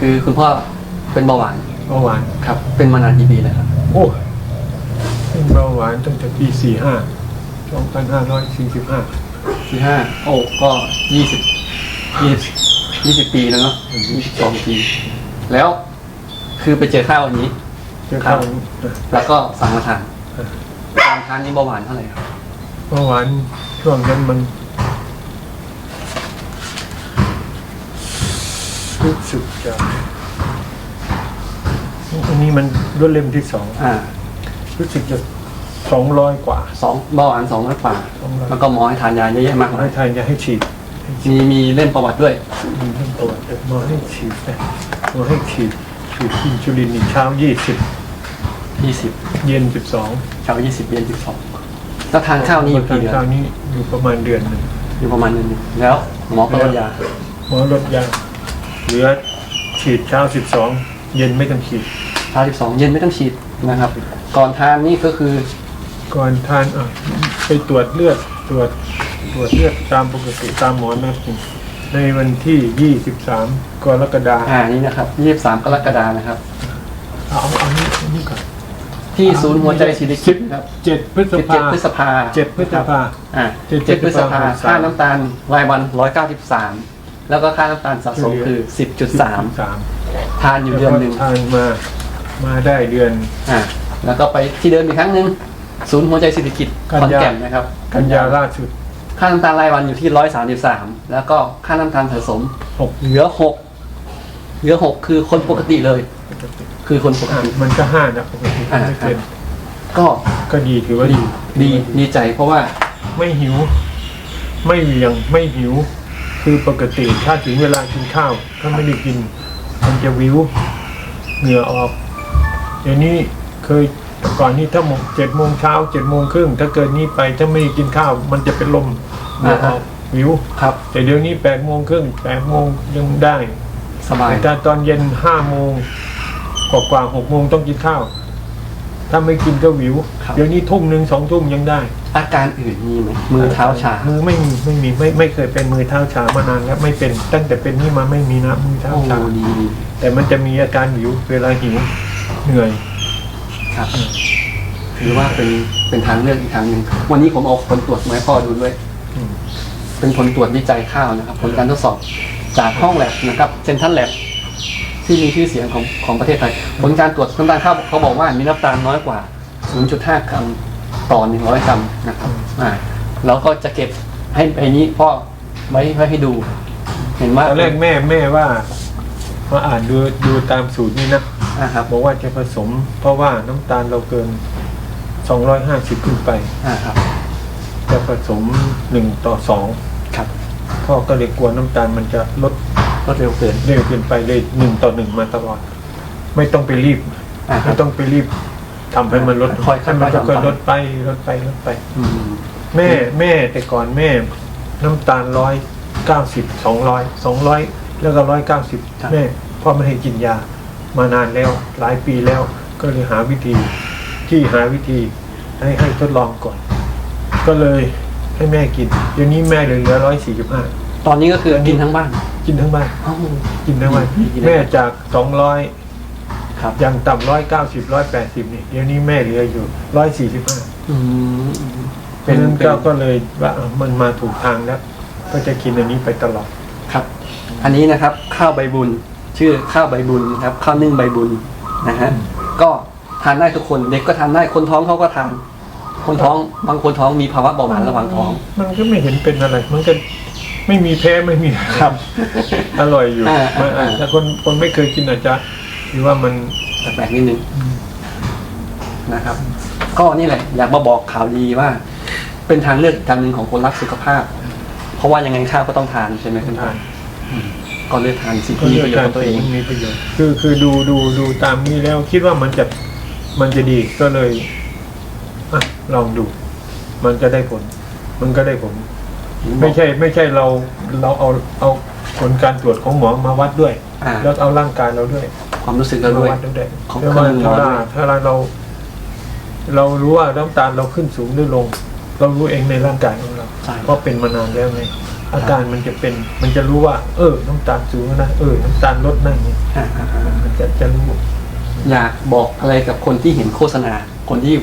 คือคุณพ่อเป็นเบาหวานเบาหวานครับ เป็นมานานกี่ปีแล้วครับ โอ้เป็นเบาหวานตั้งแต่ปีสี่ห้าสองพันห้าร้อยสี่สิบห้าสี่ห้าโอ้ก็ยี่สิบยี่สิบยี่สิบปีแล้วเนาะยี่สิบสองปี แล้วคือไปเจอข้าววันนี้ เจอข้าวแล้วก็สั่งมาทานตอนทานนี้เบาหวานเท่าไหร่ครับเบาหวานช่วงนั้นมัน รู้สึกจะอันนี้มันรวดเล่มที่สองอ่ารู้สึกจะสองร้อยกว่า สองเบาหวานสองร้อยกว่า200 แล้วก็หมอให้ทานยาเยอะแยะมากหมอมาให้ยทานยาให้ฉีดมีมีเล่นประวัติด้วย มีทั้งตัวหมอให้ฉีดนะหมอให้ฉีดฉีดอินซูลินอีกเช้ายี่สิบยี่สิบเย็นสิบสองเช้ายี่สิบเย็นสิบสองแล้วทานข้าวนี่อยู่ทากี่นเดือนข้าวนี้อยู่ประมาณเดือนหนึ่งอยู่ประมาณนึงแล้วหมอก็ลดยาหมอลดยา เหลือฉีดเช้าสิบสองเย็นไม่ต้องฉีด เช้าสิบสองเย็นไม่ต้องฉีดนะครับ ก่อนทานนี่ก็คือก่อนทานอะไปตรวจเลือดตรวจตรวจเลือดตามปกติตามหมอนัดในวันที่ยี่สิบสามกรกฎาคมอ่านี่นะครับยี่สิบสามกรกฎานะครับ เอาเอาเอานี่เอานี่ก่อนที่ศูนย์หัวใจศิริกิติ์ครับเจ็ดพฤษเจ็ดภาพฤษภาเจ็ดพฤษภาอ่าเจ็ดเจ็ดพฤษภาพฤษภาค่าน้ำตาลรายวันร้อยเก้าสิบสาม แล้วก็ค่าน้ำตาลสะสมคือสิบจุดสามสามทานอยู่เดือนหนึ่ง ทานมา มาได้เดือน อ่าแล้วก็ไปที่เดิมอีกครั้งหนึ่งศูนย์หัวใจศิริกิติ์กันขอนยาแก่นนะครับกันยาล่าสุด ค่าน้ำตาลรายวันอยู่ที่ร้อยสามสิบสามแล้วก็ค่าน้ำตาลสะสมหก เหลือหกเหลือหกคือคนปกติเลยคือคนปกอะติ มันก็ห้านะปกติอ่า ไม่เป็นก็ก็ดีถือว่าดี ดีดีดีใจเพราะว่าไม่หิว ไม่เหวียง ไม่หิว คือปกติถ้าถึงเวลากินข้าว ถ้าไม่ได้กิน มันจะวิวเหงื่อออกเดี๋ยวนี้เคยแต่ก่อนนี้ถ้าโมงเจ็ดโมงเช้าเจ็ดโมงครึ่งถ้าเกินนี้ไปถ้าไม่ได้กินข้าว มันจะเป็นลมเหงื่อออกวิวครับ แต่เดี๋ยวนี้แปดโมงครึ่งแปดโมงยังได้สบายแต่ตอนเย็นห้าโมงกว่ากว่าหกโมงต้องกินข้าว ถ้าไม่กินก็วิวครับเดี๋ยวนี้ทุ่มหนึ่งสองทุ่มยังได้ อาการอื่นมีไหมมือเท้าชา มือไม่มีไม่มีไม่ไม่เคยเป็นมือเท้าชามานานแล้วไม่เป็นตั้งแต่เป็นนี่มาไม่มีนะมือเท้าโอ้ชาดีดี แต่มันจะมีอาการหิวเวลาหิวเหนื่อยครับ ถือว่าเป็นเป็นทางเลือกอีกทางหนึ่งวันนี้ผมเอาผลตรวจมาให้พ่อดูด้วย อืมเป็นผลตรวจวิจัยข้าวนะครับ ผลการทดสอบจากห้องแลบนะครับเซนทันแลบที่มีชื่อเสียงของของประเทศไทย ผลการตรวจน้ำตาลข้าวเขาบอกว่ามีน้ำตาลน้อยกว่า 0.5 กรัม ต่อ100กรัมนะครับอ่าแล้วก็จะเก็บให้ไอ้นี้พ่อไว้ไว้ให้ดู เห็นว่าตอนแรกแม่แม่ว่ามาอ่านดูดูตามสูตรนี่นะอ่าครับบอกว่าจะผสม เพราะว่าน้ำตาลเราเกิน250ขึ้นไป อ่าครับจะผสมหนึ่งต่อสองครับพ่อก็เลยกลัวน้ำตาลมันจะลดรวดเร็วเกินเร็วเกินไปเลยหนึ่งต่อหนึ่งมาตลอด ไม่ต้องไปรีบ อ่าครับไม่ต้องไปรีบ ทำให้มันลดค่อยๆให้มันค่อยๆค่อยทำๆลดไปลดไปลดไป อืมแม่แม่แต่ก่อนแม่ น้ำตาลร้อยเก้าสิบสองร้อยสองร้อยแล้วก็ร้อยเก้าสิบแม่พ่อไม่ให้กินยามานานแล้ว หลายปีแล้วก็เลยหาวิธีที่หาวิธีให้ให้ทดลองก่อน ก็เลยให้แม่กินเดี๋ยวนี้แม่เหลือเหลือร้อยสี่สิบห้าตอนนี้ก็คือกินทั้งบ้านกินทั้งบ้าน อ้าว กินทั้งวันกินได้แม่จากสองร้อย ครับ อย่างต่ำร้อยเก้าสิบร้อยแปดสิบนี่เดี๋ยวนี้แม่เหลืออยู่ร้อยสี่สิบห้าอืมเพราะฉะนั้นก็ก็เลยว่าเออมันมาถูกทางแล้วก็จะกินอันนี้ไปตลอดครับ อันนี้นะครับข้าวใบบุญ ชื่อข้าวใบบุญนะครับข้าวนึ่งใบบุญนะฮะก็ทานได้ทุกคนเด็กก็ทานได้คนท้องเขาก็ทานคนท้องบางคนท้องมีภาวะเบาหวานระหว่างท้อง มันก็ไม่เห็นเป็นอะไร มันก็ไม่มีแพ้ไม่มีครับ อร่อยอยู่อ่ามันอ่าแต่คนคนไม่เคยกินอาจจะ หรือว่ามันแปลกๆนิดนึงนะครับ ก็นี่แหละ อยากมาบอกข่าวดีว่า เป็นทางเลือกอีกทางหนึ่งของคนรักสุขภาพ เพราะว่ายังไงข้าวก็ต้องทานใช่ไหมคุณทาทานนก็เลือกทานสิ่งที่มีประโยชน์กับตัวเองมันมีประโยชน์คือคือดูดูดูตามนี้แล้วคิดว่ามันจะมันจะดีก็เลยอะลองดู มันก็ได้ผล มันก็ได้ผลไม่ใช่ ไม่ใช่เราเราเอาเอาผลการตรวจของหมอมาวัดด้วยอ่าแล้วเอาร่างกายเราด้วย ความรู้สึกเราด้วยมาวัดด้วยของเพราะเครื่ว่าองหมอถ้าด้วย ถ้าเรา เรารู้ว่าน้ำตาลเราขึ้นสูงหรือลง เรารู้เองในร่างกายของเราใช่ เพราะเป็นมานานแล้วไงอาการมันจะเป็น มันจะรู้ว่า เออ น้ำตาลสูงนะเออ น้ำตาลลดนั่นนี่อ่าอ่าอ่ามันจะจะรู้ อยากบอกอะไรกับคนที่เห็นโฆษณา คนที่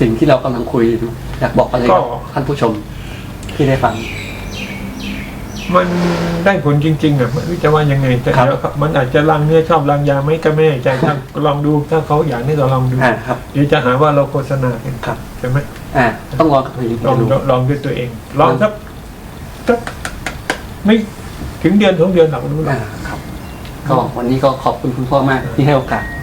สิ่งที่เรากำลังคุยอยู่อยากบอกอะไรกับท่านผู้ชมที่ได้ฟัง มันได้ผลจริงๆอะไม่รู้จะว่ายังไงแต่ครับ เดี๋ยวมันอาจจะลังเนื้อชอบลังยาไหมก็ไม่แน่ใจถ้าลองดูถ้าเขาอยากให้เราลองดูอ่าครับ เดี๋ยวจะหาว่าเราโฆษณากันครับ ใช่ไหมอ่าต้องลองกับตัวเองลองดูลองด้วยตัวเอง ลองสักสักไม่ถึงเดือนสองเดือนหรอกรู้หรอก อ่าครับก็วันนี้ก็ขอบคุณคุณพ่อมากที่ให้โอกาส